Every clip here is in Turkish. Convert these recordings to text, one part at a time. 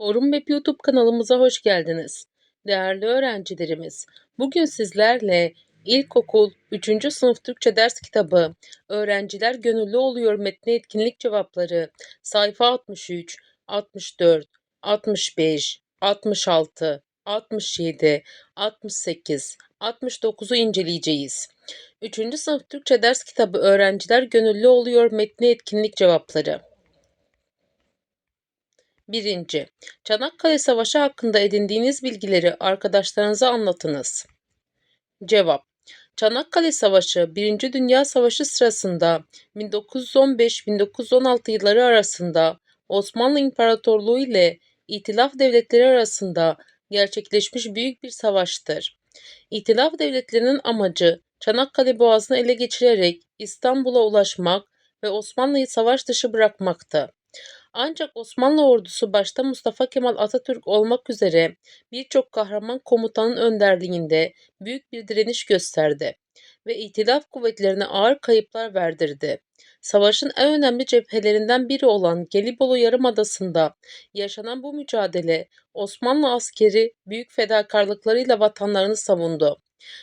Orhun Web YouTube kanalımıza hoş geldiniz. Değerli öğrencilerimiz, bugün sizlerle İlkokul 3. sınıf Türkçe ders kitabı Öğrenciler Gönüllü Oluyor metni etkinlik cevapları sayfa 63, 64, 65, 66, 67, 68, 69'u inceleyeceğiz. 3. sınıf Türkçe ders kitabı Öğrenciler Gönüllü Oluyor metni etkinlik cevapları 1. Çanakkale Savaşı hakkında edindiğiniz bilgileri arkadaşlarınıza anlatınız. Cevap Çanakkale Savaşı 1. Dünya Savaşı sırasında 1915-1916 yılları arasında Osmanlı İmparatorluğu ile İtilaf Devletleri arasında gerçekleşmiş büyük bir savaştır. İtilaf devletlerinin amacı Çanakkale Boğazı'nı ele geçirerek İstanbul'a ulaşmak ve Osmanlı'yı savaş dışı bırakmaktı. Ancak Osmanlı ordusu başta Mustafa Kemal Atatürk olmak üzere birçok kahraman komutanın önderliğinde büyük bir direniş gösterdi ve İtilaf kuvvetlerine ağır kayıplar verdirdi. Savaşın en önemli cephelerinden biri olan Gelibolu Yarımadası'nda yaşanan bu mücadele Osmanlı askeri büyük fedakarlıklarıyla vatanlarını savundu.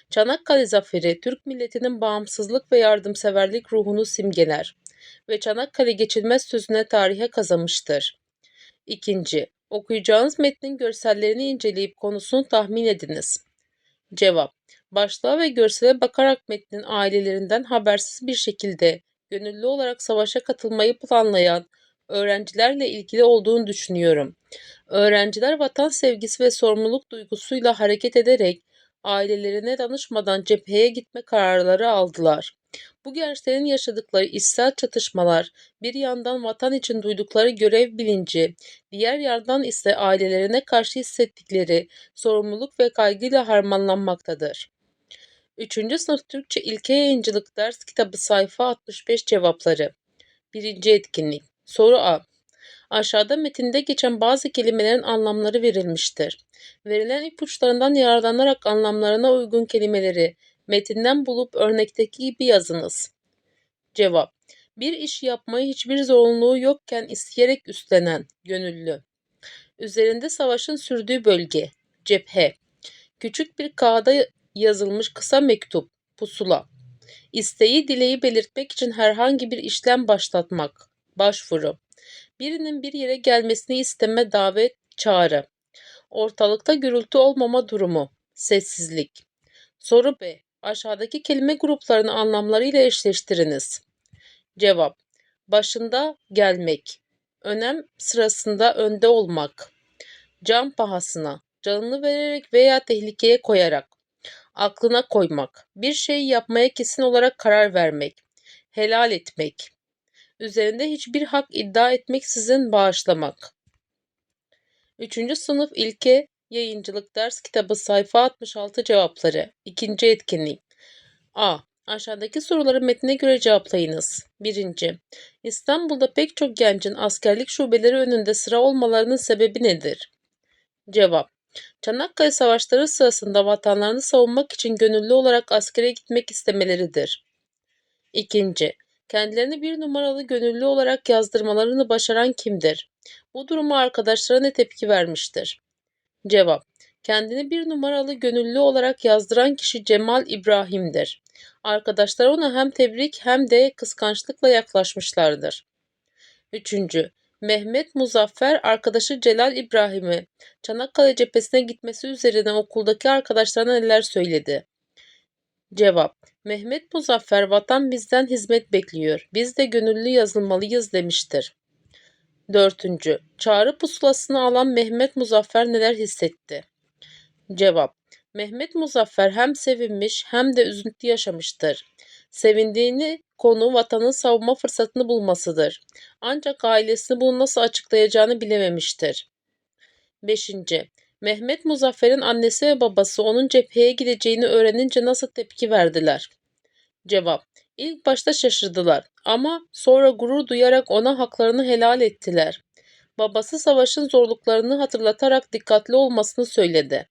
Çanakkale Zaferi Türk milletinin bağımsızlık ve yardımseverlik ruhunu simgeler ve Çanakkale geçilmez sözüne tarihe kazanmıştır. İkinci, okuyacağınız metnin görsellerini inceleyip konusunu tahmin ediniz. Cevap, başlığa ve görsele bakarak metnin ailelerinden habersiz bir şekilde gönüllü olarak savaşa katılmayı planlayan öğrencilerle ilgili olduğunu düşünüyorum. Öğrenciler vatan sevgisi ve sorumluluk duygusuyla hareket ederek ailelerine danışmadan cepheye gitme kararları aldılar. Bu gençlerin yaşadıkları içsel çatışmalar, bir yandan vatan için duydukları görev bilinci, diğer yandan ise ailelerine karşı hissettikleri sorumluluk ve kaygıyla harmanlanmaktadır. 3. sınıf Türkçe İlke Yayıncılık Ders Kitabı sayfa 65 cevapları. 1. etkinlik. Soru A. Aşağıda metinde geçen bazı kelimelerin anlamları verilmiştir. Verilen ipuçlarından yararlanarak anlamlarına uygun kelimeleri metinden bulup örnekteki gibi yazınız. Cevap Bir iş yapmayı hiçbir zorunluluğu yokken isteyerek üstlenen, gönüllü. Üzerinde savaşın sürdüğü bölge, cephe. Küçük bir kağıda yazılmış kısa mektup, pusula. İsteği dileği belirtmek için herhangi bir işlem başlatmak, başvuru. Birinin bir yere gelmesini isteme davet, çağrı. Ortalıkta gürültü olmama durumu, sessizlik. Soru B. Aşağıdaki kelime gruplarını anlamlarıyla eşleştiriniz. Cevap. Başında gelmek. Önem sırasında önde olmak. Can pahasına. Canını vererek veya tehlikeye koyarak. Aklına koymak. Bir şeyi yapmaya kesin olarak karar vermek. Helal etmek. Üzerinde hiçbir hak iddia etmeksizin bağışlamak. 3. sınıf ilke Yayıncılık Ders Kitabı sayfa 66 cevapları. İkinci etkinlik. A. Aşağıdaki soruları metne göre cevaplayınız. 1. İstanbul'da pek çok gencin askerlik şubeleri önünde sıra olmalarının sebebi nedir? Cevap. Çanakkale Savaşları sırasında vatanlarını savunmak için gönüllü olarak askere gitmek istemeleridir. 2. Kendilerini bir numaralı gönüllü olarak yazdırmalarını başaran kimdir? Bu duruma arkadaşlara ne tepki vermiştir? Cevap. Kendini bir numaralı gönüllü olarak yazdıran kişi Cemal İbrahim'dir. Arkadaşlar ona hem tebrik hem de kıskançlıkla yaklaşmışlardır. 3. Mehmet Muzaffer arkadaşı Celal İbrahim'e Çanakkale cephesine gitmesi üzerine okuldaki arkadaşlarına neler söyledi? Cevap Mehmet Muzaffer vatan bizden hizmet bekliyor. Biz de gönüllü yazılmalıyız demiştir. 4. Çağrı pusulasını alan Mehmet Muzaffer neler hissetti? Cevap Mehmet Muzaffer hem sevinmiş hem de üzüntü yaşamıştır. Sevindiğini konu vatanın savunma fırsatını bulmasıdır. Ancak ailesini bunu nasıl açıklayacağını bilememiştir. 5. Mehmet Muzaffer'in annesi ve babası onun cepheye gideceğini öğrenince nasıl tepki verdiler? Cevap İlk başta şaşırdılar ama sonra gurur duyarak ona haklarını helal ettiler. Babası savaşın zorluklarını hatırlatarak dikkatli olmasını söyledi.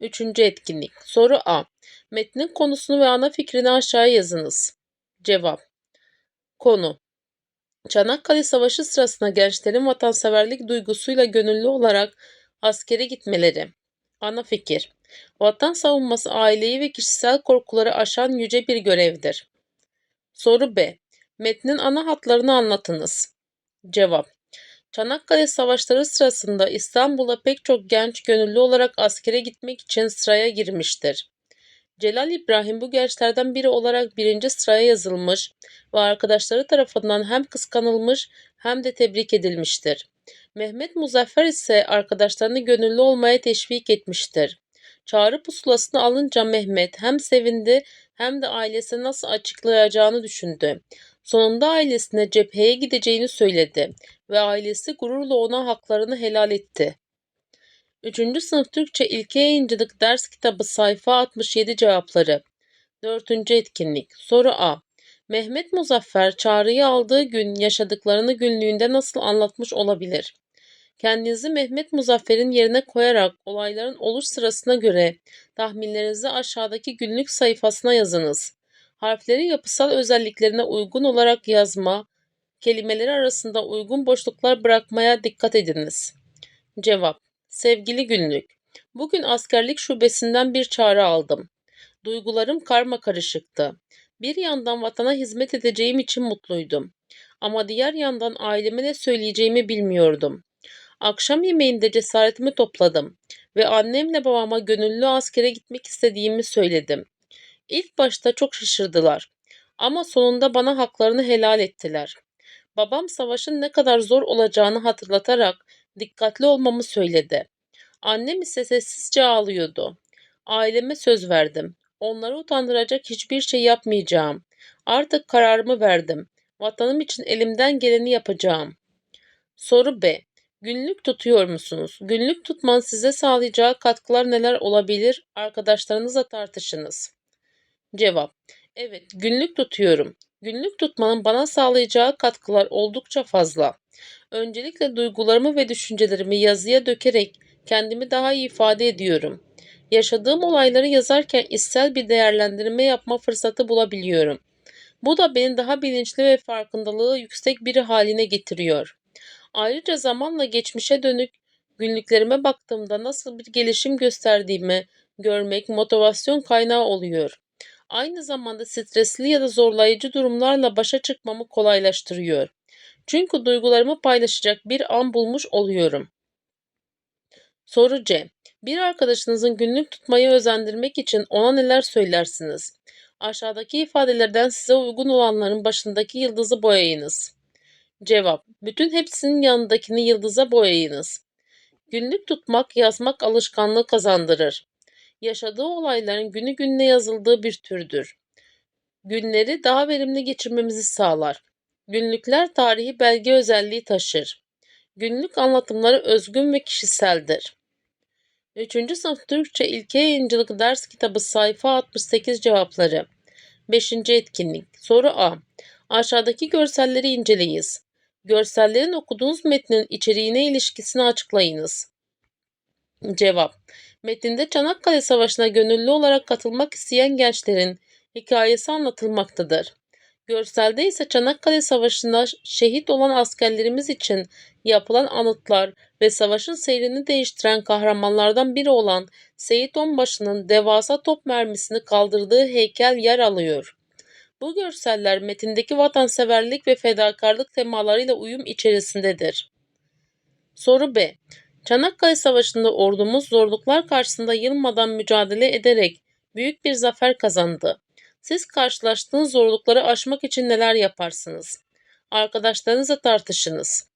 Üçüncü etkinlik. Soru A. Metnin konusunu ve ana fikrini aşağıya yazınız. Cevap. Konu. Çanakkale Savaşı sırasında gençlerin vatanseverlik duygusuyla gönüllü olarak askere gitmeleri. Ana fikir. Vatan savunması aileyi ve kişisel korkuları aşan yüce bir görevdir. Soru B. Metnin ana hatlarını anlatınız. Cevap. Çanakkale Savaşları sırasında İstanbul'a pek çok genç gönüllü olarak askere gitmek için sıraya girmiştir. Celal İbrahim bu gençlerden biri olarak birinci sıraya yazılmış ve arkadaşları tarafından hem kıskanılmış hem de tebrik edilmiştir. Mehmet Muzaffer ise arkadaşlarını gönüllü olmaya teşvik etmiştir. Çağrı pusulasını alınca Mehmet hem sevindi hem de ailesine nasıl açıklayacağını düşündü. Sonunda ailesine cepheye gideceğini söyledi ve ailesi gururla ona haklarını helal etti. 3. Sınıf Türkçe İlke Yayıncılık Ders Kitabı Sayfa 67 Cevapları 4. Etkinlik Soru A. Mehmet Muzaffer çağrıyı aldığı gün yaşadıklarını günlüğünde nasıl anlatmış olabilir? Kendinizi Mehmet Muzaffer'in yerine koyarak olayların oluş sırasına göre tahminlerinizi aşağıdaki günlük sayfasına yazınız. Harfleri yapısal özelliklerine uygun olarak yazma, kelimeleri arasında uygun boşluklar bırakmaya dikkat ediniz. Cevap Sevgili günlük, bugün askerlik şubesinden bir çağrı aldım. Duygularım karma karışıktı. Bir yandan vatana hizmet edeceğim için mutluydum. Ama diğer yandan aileme ne söyleyeceğimi bilmiyordum. Akşam yemeğinde cesaretimi topladım ve annemle babama gönüllü askere gitmek istediğimi söyledim. İlk başta çok şaşırdılar ama sonunda bana haklarını helal ettiler. Babam savaşın ne kadar zor olacağını hatırlatarak dikkatli olmamı söyledi. Annem ise sessizce ağlıyordu. Aileme söz verdim. Onları utandıracak hiçbir şey yapmayacağım. Artık kararımı verdim. Vatanım için elimden geleni yapacağım. Soru B. Günlük tutuyor musunuz? Günlük tutman size sağlayacağı katkılar neler olabilir? Arkadaşlarınızla tartışınız. Cevap. Evet, günlük tutuyorum. Günlük tutmanın bana sağlayacağı katkılar oldukça fazla. Öncelikle duygularımı ve düşüncelerimi yazıya dökerek kendimi daha iyi ifade ediyorum. Yaşadığım olayları yazarken içsel bir değerlendirme yapma fırsatı bulabiliyorum. Bu da beni daha bilinçli ve farkındalığı yüksek biri haline getiriyor. Ayrıca zamanla geçmişe dönük günlüklerime baktığımda nasıl bir gelişim gösterdiğimi görmek motivasyon kaynağı oluyor. Aynı zamanda stresli ya da zorlayıcı durumlarla başa çıkmamı kolaylaştırıyor. Çünkü duygularımı paylaşacak bir an bulmuş oluyorum. Soru C. Bir arkadaşınızın günlük tutmayı özendirmek için ona neler söylersiniz? Aşağıdaki ifadelerden size uygun olanların başındaki yıldızı boyayınız. Cevap. Bütün hepsinin yanındakini yıldıza boyayınız. Günlük tutmak, yazmak alışkanlığı kazandırır. Yaşadığı olayların günü gününe yazıldığı bir türdür. Günleri daha verimli geçirmemizi sağlar. Günlükler tarihi belge özelliği taşır. Günlük anlatımları özgün ve kişiseldir. 3. sınıf Türkçe İlke Yayıncılık Ders Kitabı sayfa 68 cevapları. 5. etkinlik. Soru A. Aşağıdaki görselleri inceleyiniz. Görsellerin okuduğunuz metnin içeriğine ilişkisini açıklayınız. Cevap. Metinde Çanakkale Savaşı'na gönüllü olarak katılmak isteyen gençlerin hikayesi anlatılmaktadır. Görselde ise Çanakkale Savaşı'nda şehit olan askerlerimiz için yapılan anıtlar ve savaşın seyrini değiştiren kahramanlardan biri olan Seyit Onbaşı'nın devasa top mermisini kaldırdığı heykel yer alıyor. Bu görseller metindeki vatanseverlik ve fedakarlık temalarıyla uyum içerisindedir. Soru B. Çanakkale Savaşı'nda ordumuz zorluklar karşısında yılmadan mücadele ederek büyük bir zafer kazandı. Siz karşılaştığınız zorlukları aşmak için neler yaparsınız? Arkadaşlarınızla tartışınız.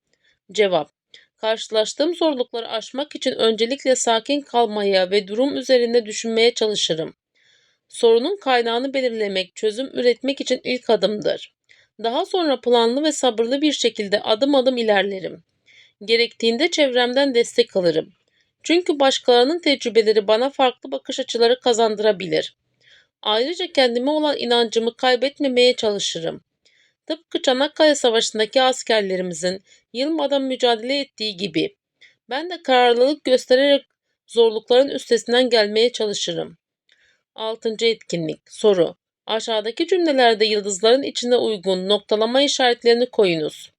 Cevap Karşılaştığım zorlukları aşmak için öncelikle sakin kalmaya ve durum üzerinde düşünmeye çalışırım. Sorunun kaynağını belirlemek, çözüm üretmek için ilk adımdır. Daha sonra planlı ve sabırlı bir şekilde adım adım ilerlerim. Gerektiğinde çevremden destek alırım. Çünkü başkalarının tecrübeleri bana farklı bakış açıları kazandırabilir. Ayrıca kendime olan inancımı kaybetmemeye çalışırım. Tıpkı Çanakkale Savaşı'ndaki askerlerimizin yılmadan mücadele ettiği gibi ben de kararlılık göstererek zorlukların üstesinden gelmeye çalışırım. 6. etkinlik soru Aşağıdaki cümlelerde yıldızların içine uygun noktalama işaretlerini koyunuz.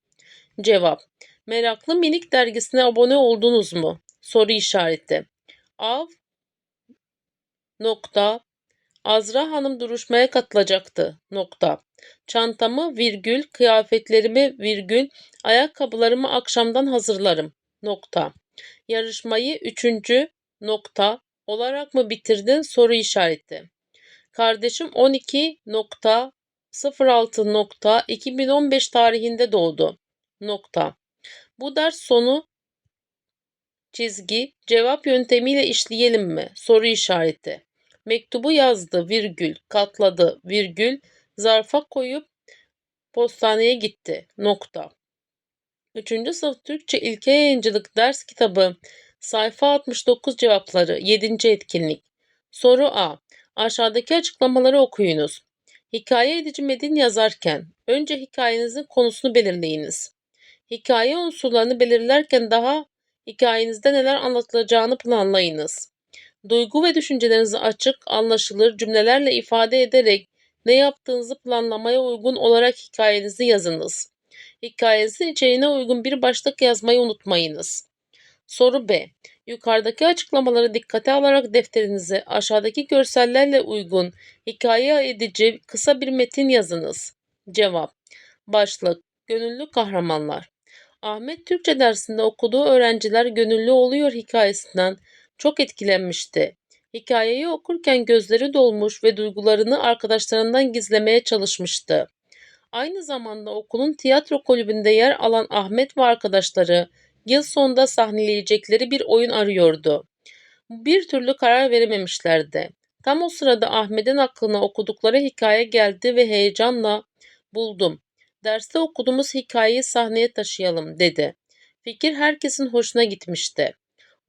Cevap Meraklı Minik dergisine abone oldunuz mu? Soru işareti. Av nokta Azra Hanım duruşmaya katılacaktı. Nokta. Çantamı virgül, kıyafetlerimi virgül, ayakkabılarımı akşamdan hazırlarım. Nokta. Yarışmayı üçüncü nokta olarak mı bitirdin? Soru işareti. Kardeşim 12 nokta 06 nokta 2015 tarihinde doğdu. Nokta. Bu ders sonu çizgi cevap yöntemiyle işleyelim mi? Soru işareti. Mektubu yazdı virgül katladı virgül zarfa koyup postaneye gitti. Nokta. 3. sınıf Türkçe İlke Yayıncılık ders kitabı sayfa 69 cevapları 7. etkinlik. Soru A. Aşağıdaki açıklamaları okuyunuz. Hikaye edici metin yazarken önce hikayenizin konusunu belirleyiniz. Hikaye unsurlarını belirlerken daha hikayenizde neler anlatılacağını planlayınız. Duygu ve düşüncelerinizi açık, anlaşılır cümlelerle ifade ederek ne yaptığınızı planlamaya uygun olarak hikayenizi yazınız. Hikayenizin içeriğine uygun bir başlık yazmayı unutmayınız. Soru B. Yukarıdaki açıklamaları dikkate alarak defterinize aşağıdaki görsellerle uygun hikaye edici kısa bir metin yazınız. Cevap. Başlık. Gönüllü kahramanlar. Ahmet Türkçe dersinde okuduğu öğrenciler gönüllü oluyor hikayesinden çok etkilenmişti. Hikayeyi okurken gözleri dolmuş ve duygularını arkadaşlarından gizlemeye çalışmıştı. Aynı zamanda okulun tiyatro kulübünde yer alan Ahmet ve arkadaşları yıl sonunda sahneleyecekleri bir oyun arıyordu. Bir türlü karar verememişlerdi. Tam o sırada Ahmet'in aklına okudukları hikaye geldi ve heyecanla buldum. Derste okuduğumuz hikayeyi sahneye taşıyalım dedi. Fikir herkesin hoşuna gitmişti.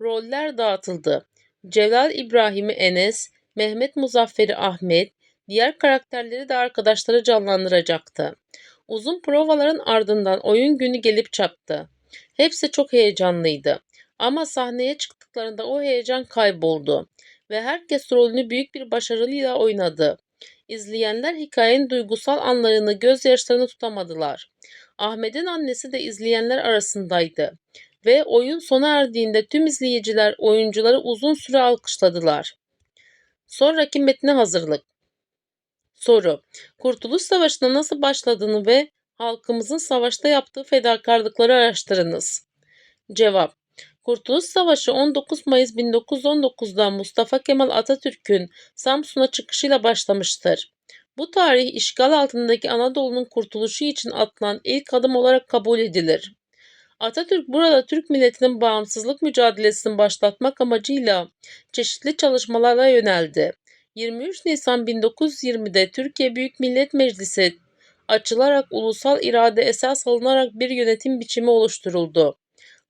Roller dağıtıldı. Celal İbrahim'i Enes, Mehmet Muzaffer'i Ahmet, diğer karakterleri de arkadaşları canlandıracaktı. Uzun provaların ardından oyun günü gelip çattı. Hepsi çok heyecanlıydı. Ama sahneye çıktıklarında o heyecan kayboldu ve herkes rolünü büyük bir başarıyla oynadı. İzleyenler hikayenin duygusal anlarını gözyaşlarını tutamadılar. Ahmet'in annesi de izleyenler arasındaydı ve oyun sona erdiğinde tüm izleyiciler oyuncuları uzun süre alkışladılar. Sonraki metne hazırlık. Soru. Kurtuluş Savaşı'na nasıl başladığını ve halkımızın savaşta yaptığı fedakarlıkları araştırınız. Cevap. Kurtuluş Savaşı 19 Mayıs 1919'da Mustafa Kemal Atatürk'ün Samsun'a çıkışıyla başlamıştır. Bu tarih işgal altındaki Anadolu'nun kurtuluşu için atılan ilk adım olarak kabul edilir. Atatürk burada Türk milletinin bağımsızlık mücadelesini başlatmak amacıyla çeşitli çalışmalara yöneldi. 23 Nisan 1920'de Türkiye Büyük Millet Meclisi açılarak ulusal irade esas alınarak bir yönetim biçimi oluşturuldu.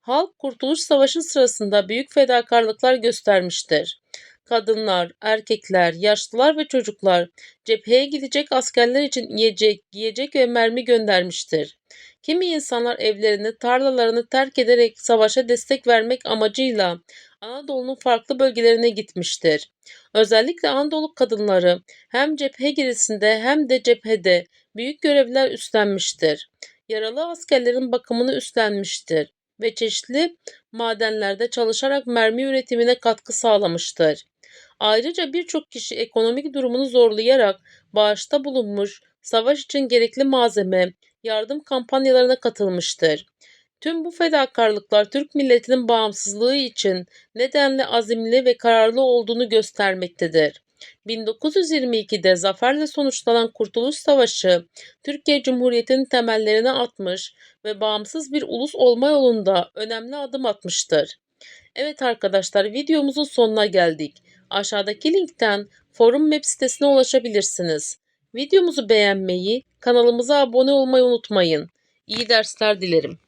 Halk Kurtuluş Savaşı sırasında büyük fedakarlıklar göstermiştir. Kadınlar, erkekler, yaşlılar ve çocuklar cepheye gidecek askerler için yiyecek, giyecek ve mermi göndermiştir. Kimi insanlar evlerini, tarlalarını terk ederek savaşa destek vermek amacıyla Anadolu'nun farklı bölgelerine gitmiştir. Özellikle Anadolu kadınları hem cephe gerisinde hem de cephede büyük görevler üstlenmiştir. Yaralı askerlerin bakımını üstlenmiştir ve çeşitli madenlerde çalışarak mermi üretimine katkı sağlamıştır. Ayrıca birçok kişi ekonomik durumunu zorlayarak bağışta bulunmuş, savaş için gerekli malzeme, yardım kampanyalarına katılmıştır. Tüm bu fedakarlıklar Türk milletinin bağımsızlığı için nedenli azimli ve kararlı olduğunu göstermektedir. 1922'de zaferle sonuçlanan Kurtuluş Savaşı, Türkiye Cumhuriyeti'nin temellerini atmış ve bağımsız bir ulus olma yolunda önemli adım atmıştır. Evet arkadaşlar videomuzun sonuna geldik. Aşağıdaki linkten forum web sitesine ulaşabilirsiniz. Videomuzu beğenmeyi, kanalımıza abone olmayı unutmayın. İyi dersler dilerim.